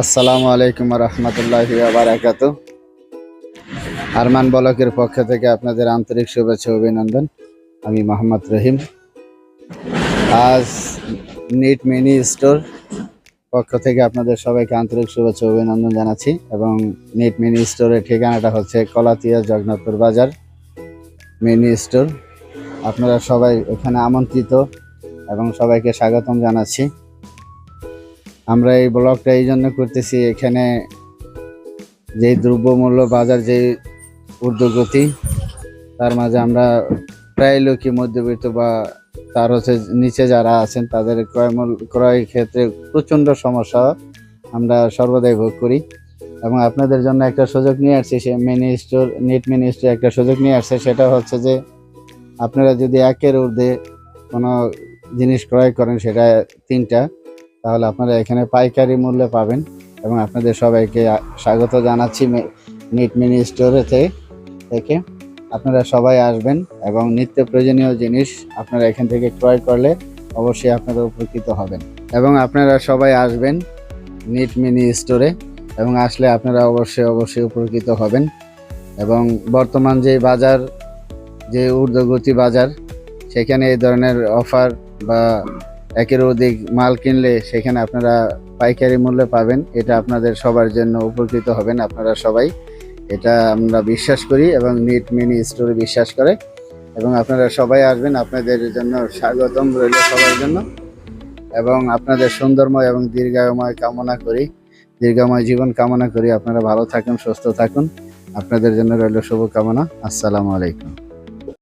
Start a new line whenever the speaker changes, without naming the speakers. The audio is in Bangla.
আসসালামু আলাইকুম রহমতুল্লাহ বারাকাত। আরমান বলকের পক্ষ থেকে আপনাদের আন্তরিক শুভেচ্ছা অভিনন্দন। আমি মোহাম্মদ রহিম। আজ নিট মিনি স্টোর পক্ষ থেকে আপনাদের সবাইকে আন্তরিক শুভেচ্ছা অভিনন্দন জানাচ্ছি এবং নিট মিনি স্টোরের ঠিকানাটা হচ্ছে কলাতিয়া জগন্নাথপুর বাজার মিনি স্টোর আপনারা সবাই এখানে আমন্ত্রিত এবং সবাইকে স্বাগতম জানাচ্ছি। আমরা এই ব্লগটা এই জন্য করতেছি এখানে যে দ্রব্যমূল্য বাজার যে ঊর্ধ্বগতি, তার মাঝে আমরা প্রায় লোকই মধ্যবিত্ত বা তার হচ্ছে নিচে যারা আছেন, তাদের ক্রয় মূল্য ক্রয় ক্ষেত্রে প্রচণ্ড সমস্যা আমরা সর্বদাই ভোগ করি। এবং আপনাদের জন্য একটা সুযোগ নিয়ে আসছে, সে mini store net mini store একটা সুযোগ নিয়ে আসছে, সেটা হচ্ছে যে আপনারা যদি একের ঊর্ধ্বে কোনো জিনিস ক্রয় করেন, সেটা তিনটা। তাহলে আপনারা এখানে পাইকারি মূল্যে পাবেন এবং আপনাদের সবাইকে স্বাগত জানাচ্ছি নিট মিনি স্টোরে থেকে। আপনারা সবাই আসবেন এবং নিত্য প্রয়োজনীয় জিনিস আপনারা এখান থেকে ক্রয় করলে অবশ্যই আপনারা উপকৃত হবেন। এবং আপনারা সবাই আসবেন নিট মিনি স্টোরে এবং আসলে আপনারা অবশ্যই অবশ্যই উপকৃত হবেন। এবং বর্তমান যে বাজার, যে ঊর্ধ্বগতি বাজার, সেখানে এই ধরনের অফার বা একের অধিক মাল কিনলে সেখানে আপনারা পাইকারি মূল্যে পাবেন। এটা আপনাদের সবার জন্য উপকৃত হবেন আপনারা সবাই। এটা আমরা বিশ্বাস করি এবং নিট মিনি স্টোরে বিশ্বাস করে। এবং আপনারা সবাই আসবেন আপনাদের জন্য স্বাগতম রইল সবার জন্য। এবং আপনাদের সুন্দরময় এবং দীর্ঘায়ময় কামনা করি। দীর্ঘময় জীবন কামনা করি। আপনারা ভালো থাকুন, সুস্থ থাকুন। আপনাদের জন্য রইল শুভকামনা। আসসালামু আলাইকুম।